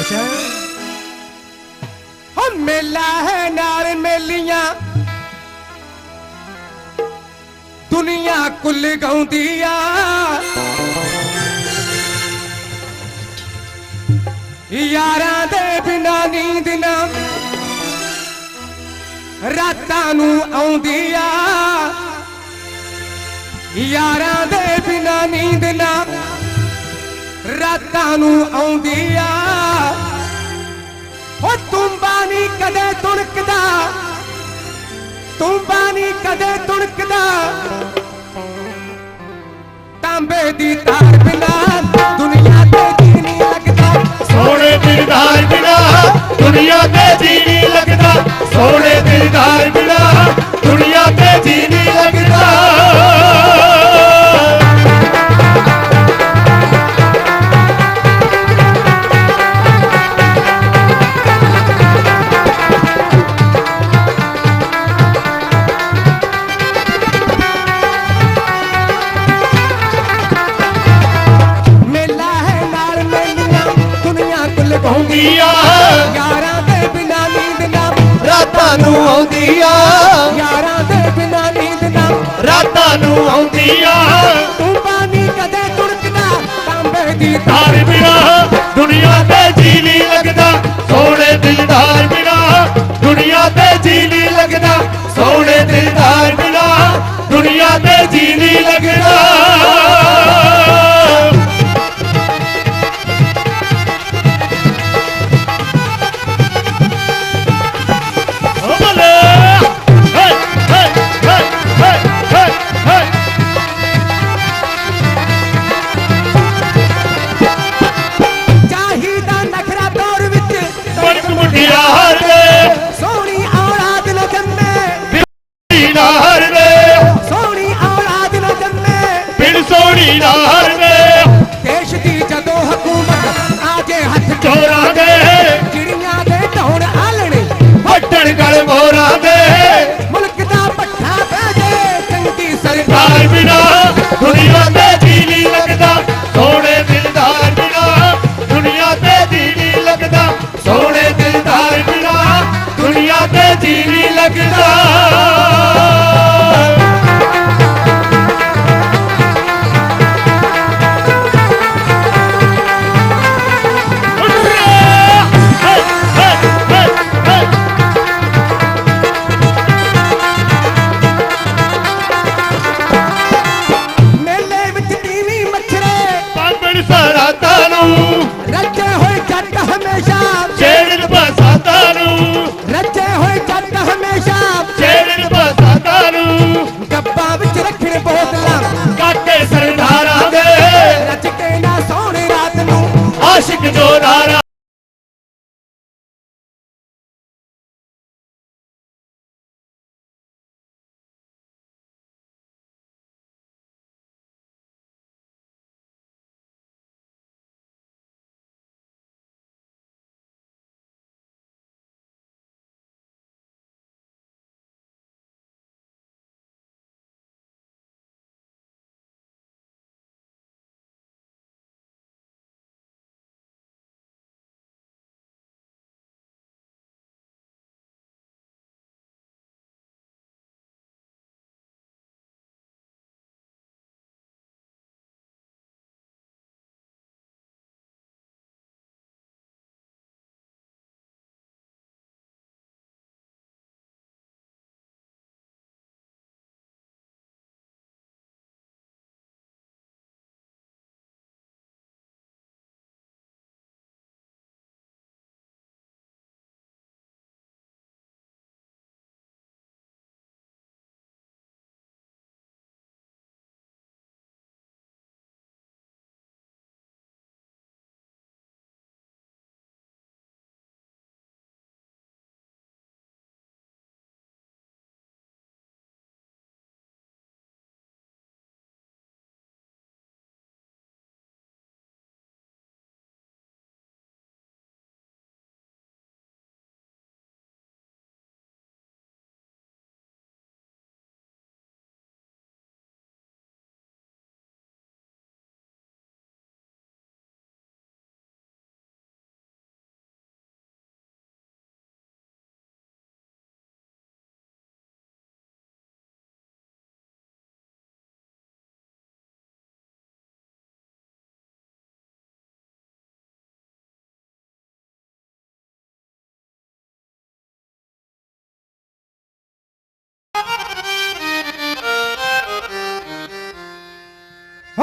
ਅੱਛਾ। ਹੋ ਮੇਲਾ ਹੈ ਨਾਲ ਮੇਲੀਆਂ। ਦੁਨੀਆ ਕੁੱਲ ਗਾਉਂਦੀ ਆ ਯਾਰਾਂ ਦੇ ਬਿਨਾ ਨੀਂਦ ਨਾ ਰਾਤਾਂ ਨੂੰ ਆਉਂਦੀ ਆ ਯਾਰਾਂ ਦੇ ਬਿਨਾ ਨੀਂਦ ਨਾ ਰਾਤਾਂ ਨੂੰ ਆਉਂਦੀ ਆ। ਓ ਤੁੰਬਾ ਨਹੀਂ ਕਦੇ ਤੁਣਕਦਾ ਤੁੰਬਾ ਨਹੀਂ ਕਦੇ ਤੁਣਕਦਾ ਤਾਂਬੇ ਦੀ ਤਾਰ ਬਿਨਾ ਦੁਨੀਆ ਨੂੰ ਆਉਂਦੀਆਂ। ਯਾਰਾਂ ਦੇ ਬਿਨਾ ਨੀਂਦ ਨਾ ਰਾਤਾਂ ਨੂੰ ਆਉਂਦੀਆਂ। ਤੂੰ ਪਾਣੀ ਕਦੇ ਤੁੜਕਦਾ ਤਾਂਬੇ ਦੀ ਤਾਰ ਬਿਨਾ ਦੁਨੀਆ ਤੇ ਜੀ ਦੁਨੀਆ ਤੇ ਜੀ ਨਹੀਂ ਲੱਗਦਾ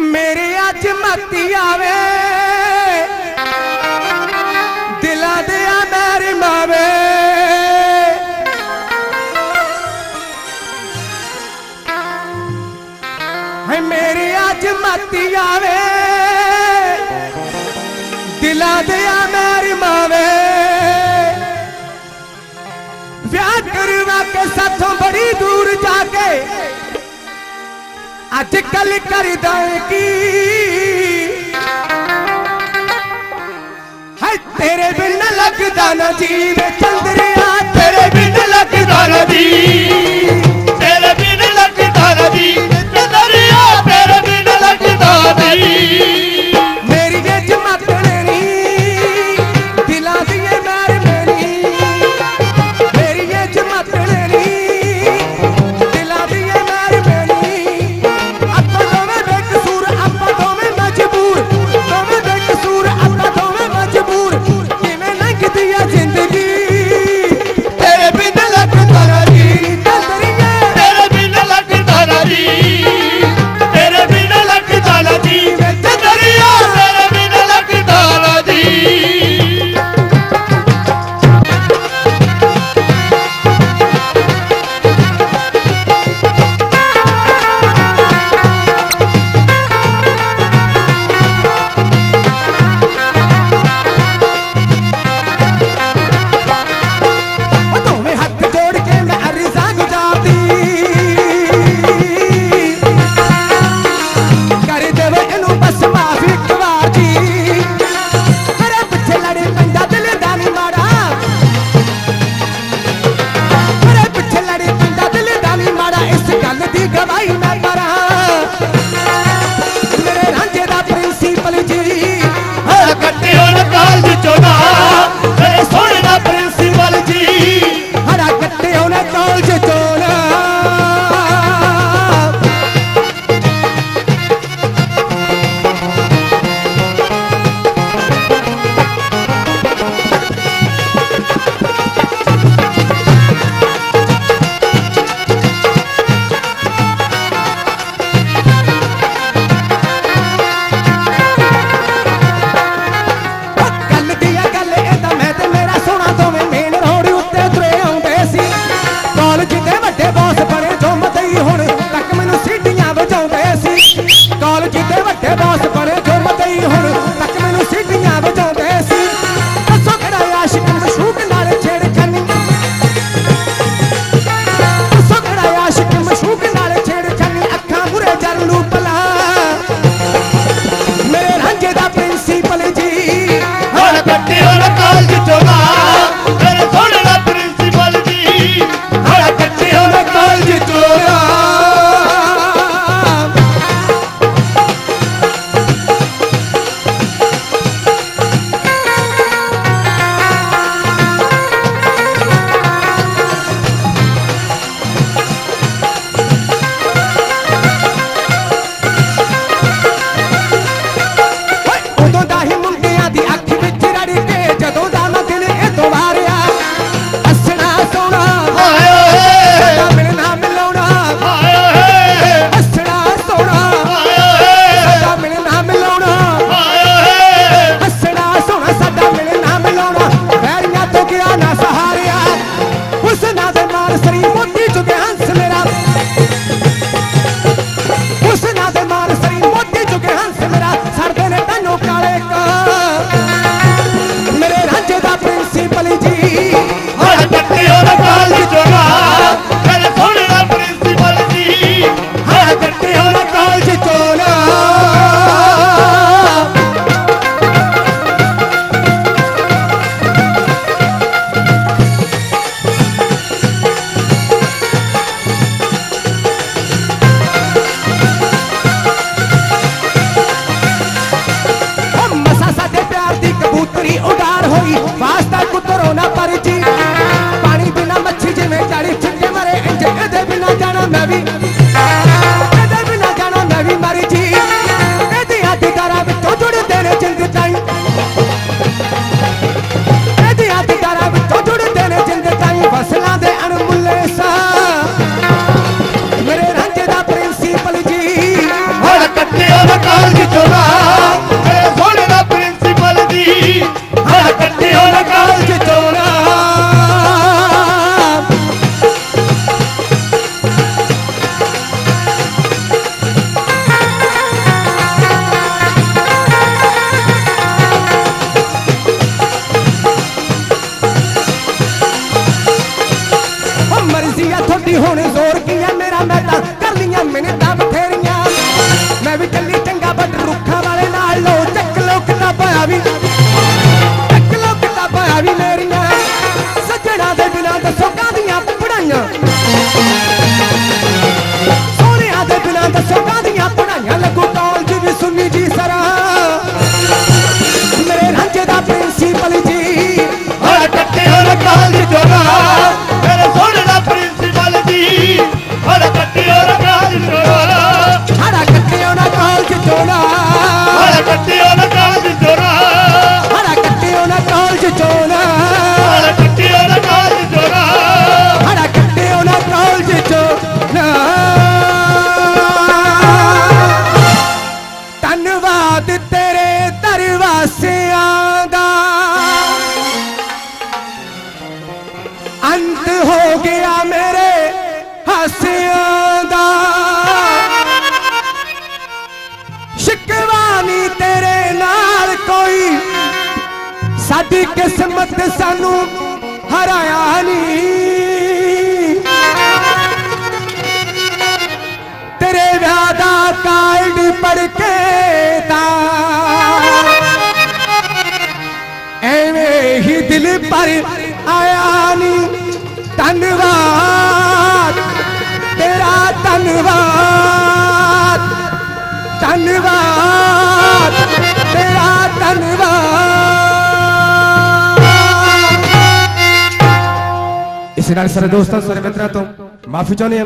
ਮੇਰੇ ਅੱਜ ਮੱਤੀ ਆਵੇ। ਅੱਜ ਕੱਲ ਕਰਦਾ ਕੀ? ਹੈ ਤੇਰੇ ਬਿਨ ਲੱਗਦਾ ਨਾ ਜੀਵ ਚੰਦਰਿਆ ਜੀ ਤੇਰੇ ਬਿਨ ਲੱਗਦਾ ਜੀ ਤੇਰੇ ਬਿਨ ਲੱਗਦਾ ਨਾ ਜੀ ਹੋ ਗਿਆ ਮੇਰੇ ਹਾਸਿਆਂ ਦਾ। ਸ਼ਿਕਵਾ ਨੀ ਤੇਰੇ ਨਾਲ ਕੋਈ ਸਾਡੀ ਕਿਸਮਤ ਸਾਨੂੰ ਹਰਾਇਆ ਨਹੀਂ। ਤੇਰੇ ਵਿਆਹ ਦਾ ਕਾਰਡ ਪੜ ਕੇ ਤਾਂ ਐਵੇਂ ਹੀ ਦਿਲ ਪਰ ਆਇਆ ਨਹੀਂ। ਧੰਨਵਾਦ। ਤੇਰਾ ਧੰਨਵਾਦ। ਧੰਨਵਾਦ। ਤੇਰਾ ਧੰਨਵਾਦ। ਇਸ ਨਾਲ ਸਾਰੇ ਦੋਸਤਾਂ, ਸਾਰੇ ਮਿੱਤਰਾਂ ਤੋਂ ਮਾਫੀ ਚਾਹੁੰਦੇ ਹਾਂ।